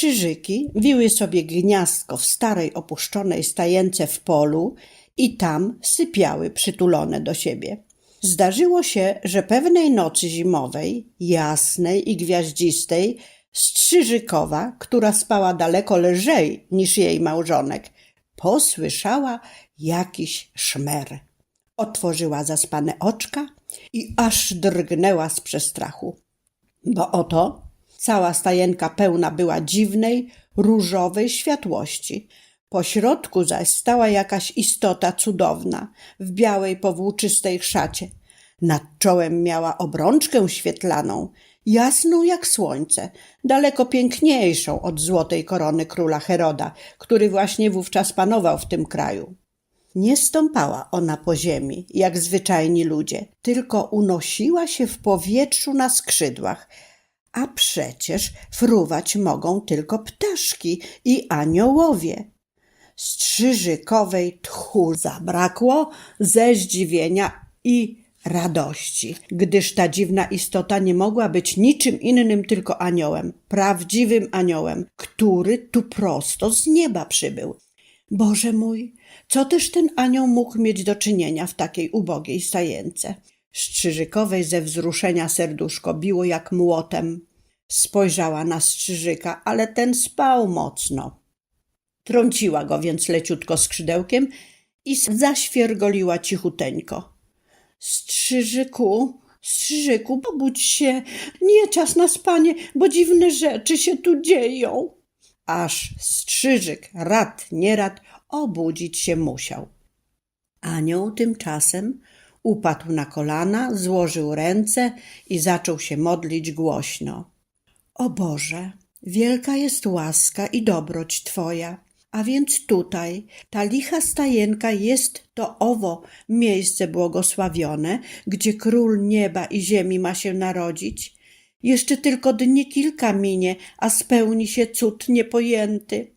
Strzyżyki wiły sobie gniazdko w starej opuszczonej stajence w polu i tam sypiały przytulone do siebie. Zdarzyło się, że pewnej nocy zimowej, jasnej i gwiaździstej, Strzyżykowa, która spała daleko lżej niż jej małżonek, posłyszała jakiś szmer. Otworzyła zaspane oczka i aż drgnęła z przestrachu. Bo oto cała stajenka pełna była dziwnej, różowej światłości. Po środku zaś stała jakaś istota cudowna, w białej powłóczystej szacie. Nad czołem miała obrączkę świetlaną, jasną jak słońce, daleko piękniejszą od złotej korony króla Heroda, który właśnie wówczas panował w tym kraju. Nie stąpała ona po ziemi, jak zwyczajni ludzie, tylko unosiła się w powietrzu na skrzydłach, a przecież fruwać mogą tylko ptaszki i aniołowie. Strzyżykowej tchu zabrakło ze zdziwienia i radości, gdyż ta dziwna istota nie mogła być niczym innym tylko aniołem, prawdziwym aniołem, który tu prosto z nieba przybył. Boże mój, co też ten anioł mógł mieć do czynienia w takiej ubogiej stajence? Strzyżykowej ze wzruszenia serduszko biło jak młotem. Spojrzała na Strzyżyka, ale ten spał mocno. Trąciła go więc leciutko skrzydełkiem i zaświergoliła cichuteńko. Strzyżyku, Strzyżyku, pobudź się, nie czas na spanie, bo dziwne rzeczy się tu dzieją. Aż Strzyżyk, rad, nierad, obudzić się musiał. Anioł tymczasem upadł na kolana, złożył ręce i zaczął się modlić głośno. O Boże, wielka jest łaska i dobroć Twoja, a więc tutaj ta licha stajenka jest to owo miejsce błogosławione, gdzie król nieba i ziemi ma się narodzić. Jeszcze tylko dni kilka minie, a spełni się cud niepojęty.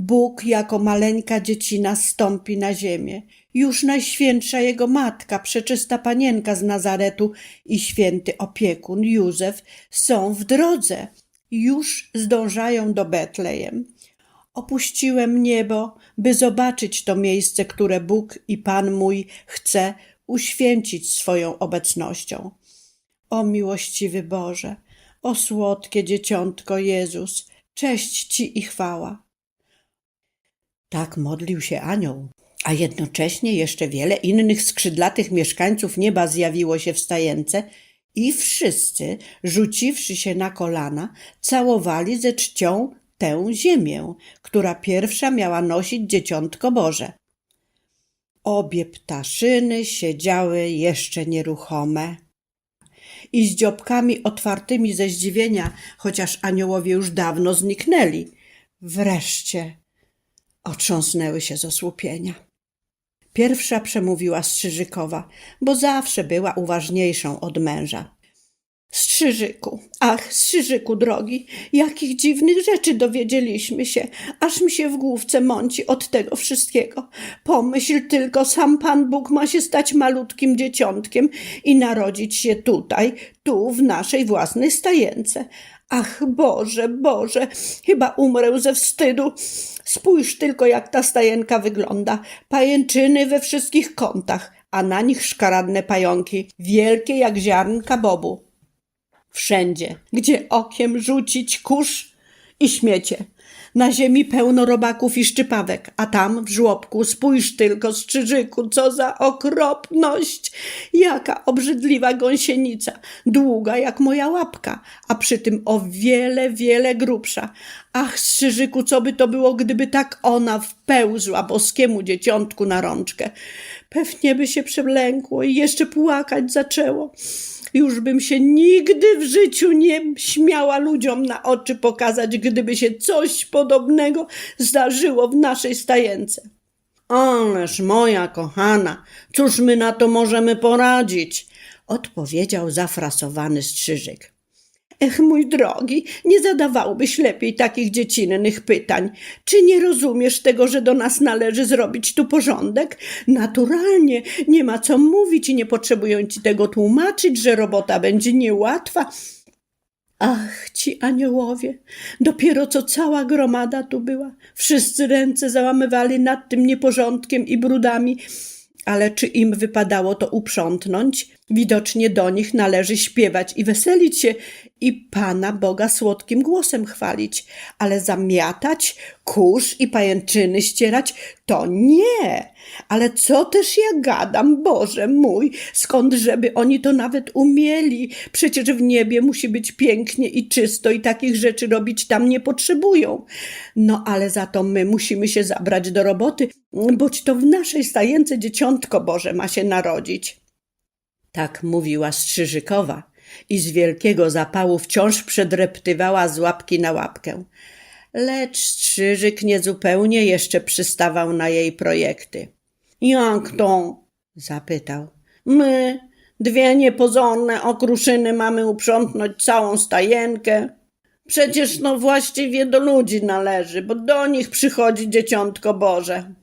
Bóg jako maleńka dziecina stąpi na ziemię. Już najświętsza jego matka, przeczysta panienka z Nazaretu i święty opiekun Józef są w drodze. Już zdążają do Betlejem. Opuściłem niebo, by zobaczyć to miejsce, które Bóg i Pan mój chce uświęcić swoją obecnością. O miłościwy Boże, o słodkie dzieciątko Jezus, cześć Ci i chwała. Tak modlił się anioł, a jednocześnie jeszcze wiele innych skrzydlatych mieszkańców nieba zjawiło się w stajence i wszyscy, rzuciwszy się na kolana, całowali ze czcią tę ziemię, która pierwsza miała nosić dzieciątko Boże. Obie ptaszyny siedziały jeszcze nieruchome i z dziobkami otwartymi ze zdziwienia, chociaż aniołowie już dawno zniknęli. Wreszcie otrząsnęły się z osłupienia. Pierwsza przemówiła Strzyżykowa, bo zawsze była uważniejszą od męża. Strzyżyku, ach, Strzyżyku drogi, jakich dziwnych rzeczy dowiedzieliśmy się, aż mi się w główce mąci od tego wszystkiego. Pomyśl tylko, sam Pan Bóg ma się stać malutkim dzieciątkiem i narodzić się tutaj, tu, w naszej własnej stajence. Ach, Boże, Boże, chyba umrę ze wstydu. Spójrz tylko, jak ta stajenka wygląda. Pajęczyny we wszystkich kątach, a na nich szkaradne pająki, wielkie jak ziarnka bobu. Wszędzie, gdzie okiem rzucić kurz i śmiecie. Na ziemi pełno robaków i szczypawek, a tam w żłobku spójrz tylko, strzyżyku, co za okropność! Jaka obrzydliwa gąsienica, długa jak moja łapka, a przy tym o wiele, wiele grubsza. Ach, strzyżyku, co by to było, gdyby tak ona wpełzła boskiemu dzieciątku na rączkę. Pewnie by się przelękło i jeszcze płakać zaczęło. Już bym się nigdy w życiu nie śmiała ludziom na oczy pokazać, gdyby się coś podobnego zdarzyło w naszej stajence. Ależ moja kochana, cóż my na to możemy poradzić? odpowiedział zafrasowany strzyżyk. Ech, mój drogi, nie zadawałbyś lepiej takich dziecinnych pytań. Czy nie rozumiesz tego, że do nas należy zrobić tu porządek? Naturalnie, nie ma co mówić i nie potrzebują ci tego tłumaczyć, że robota będzie niełatwa. Ach, ci aniołowie, dopiero co cała gromada tu była. Wszyscy ręce załamywali nad tym nieporządkiem i brudami, ale czy im wypadało to uprzątnąć? Widocznie do nich należy śpiewać i weselić się i Pana Boga słodkim głosem chwalić, ale zamiatać, kurz i pajęczyny ścierać to nie. Ale co też ja gadam, Boże mój, skąd żeby oni to nawet umieli? Przecież w niebie musi być pięknie i czysto i takich rzeczy robić tam nie potrzebują. No ale za to my musimy się zabrać do roboty, boć to w naszej stajence dzieciątko Boże ma się narodzić. Tak mówiła Strzyżykowa i z wielkiego zapału wciąż przedreptywała z łapki na łapkę. Lecz Strzyżyk niezupełnie jeszcze przystawał na jej projekty. Jak to? zapytał. My, dwie niepozorne okruszyny, mamy uprzątnąć całą stajenkę. Przecież no właściwie do ludzi należy, bo do nich przychodzi dzieciątko Boże.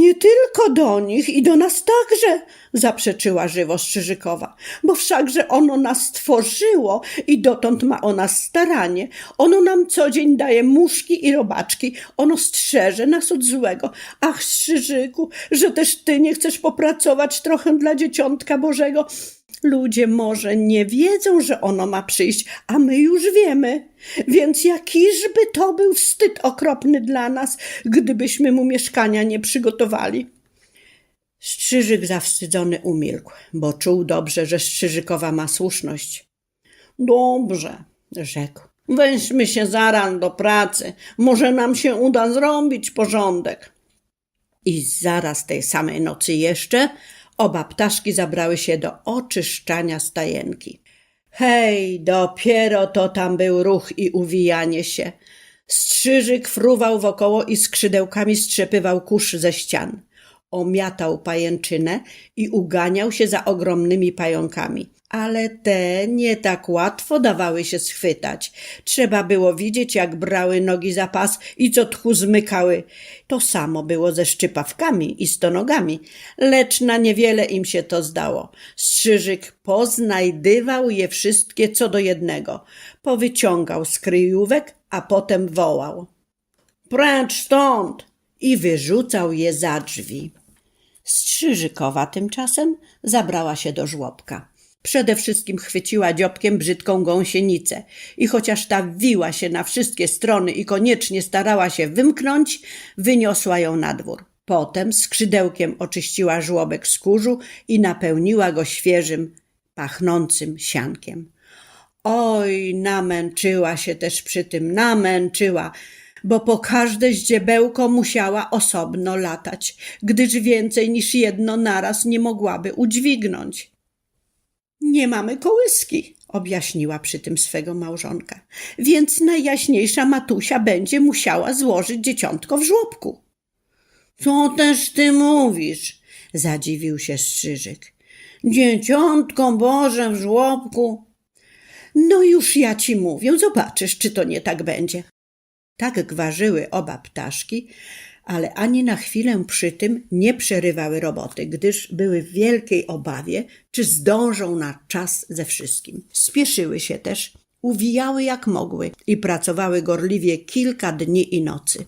Nie tylko do nich i do nas także, zaprzeczyła żywo Strzyżykowa, bo wszakże ono nas stworzyło i dotąd ma o nas staranie. Ono nam co dzień daje muszki i robaczki, ono strzeże nas od złego. Ach, Strzyżyku, że też ty nie chcesz popracować trochę dla dzieciątka Bożego. Ludzie może nie wiedzą, że ono ma przyjść, a my już wiemy. Więc jakiżby to był wstyd okropny dla nas, gdybyśmy mu mieszkania nie przygotowali. Strzyżyk zawstydzony umilkł, bo czuł dobrze, że Strzyżykowa ma słuszność. Dobrze, rzekł. Weźmy się zaran do pracy. Może nam się uda zrobić porządek. I zaraz tej samej nocy jeszcze oba ptaszki zabrały się do oczyszczania stajenki. Hej, dopiero to tam był ruch i uwijanie się. Strzyżyk fruwał wokoło i skrzydełkami strzepywał kurz ze ścian. Omiatał pajęczynę i uganiał się za ogromnymi pająkami. Ale te nie tak łatwo dawały się schwytać. Trzeba było widzieć, jak brały nogi za pas i co tchu zmykały. To samo było ze szczypawkami i stonogami, lecz na niewiele im się to zdało. Strzyżyk poznajdywał je wszystkie co do jednego. Powyciągał z kryjówek, a potem wołał. Precz stąd! I wyrzucał je za drzwi. Strzyżykowa tymczasem zabrała się do żłobka. Przede wszystkim chwyciła dziobkiem brzydką gąsienicę i chociaż ta wiła się na wszystkie strony i koniecznie starała się wymknąć, wyniosła ją na dwór. Potem skrzydełkiem oczyściła żłobek z kurzu i napełniła go świeżym, pachnącym siankiem. Oj, namęczyła się też przy tym, namęczyła, bo po każde zdziebełko musiała osobno latać, gdyż więcej niż jedno naraz nie mogłaby udźwignąć. Nie mamy kołyski, objaśniła przy tym swego małżonka, więc najjaśniejsza matusia będzie musiała złożyć dzieciątko w żłobku. Co też ty mówisz? zadziwił się Strzyżyk. Dzieciątko Boże w żłobku. No już ja ci mówię, zobaczysz, czy to nie tak będzie. Tak gwarzyły oba ptaszki, ale ani na chwilę przy tym nie przerywały roboty, gdyż były w wielkiej obawie, czy zdążą na czas ze wszystkim. Spieszyły się też, uwijały jak mogły i pracowały gorliwie kilka dni i nocy.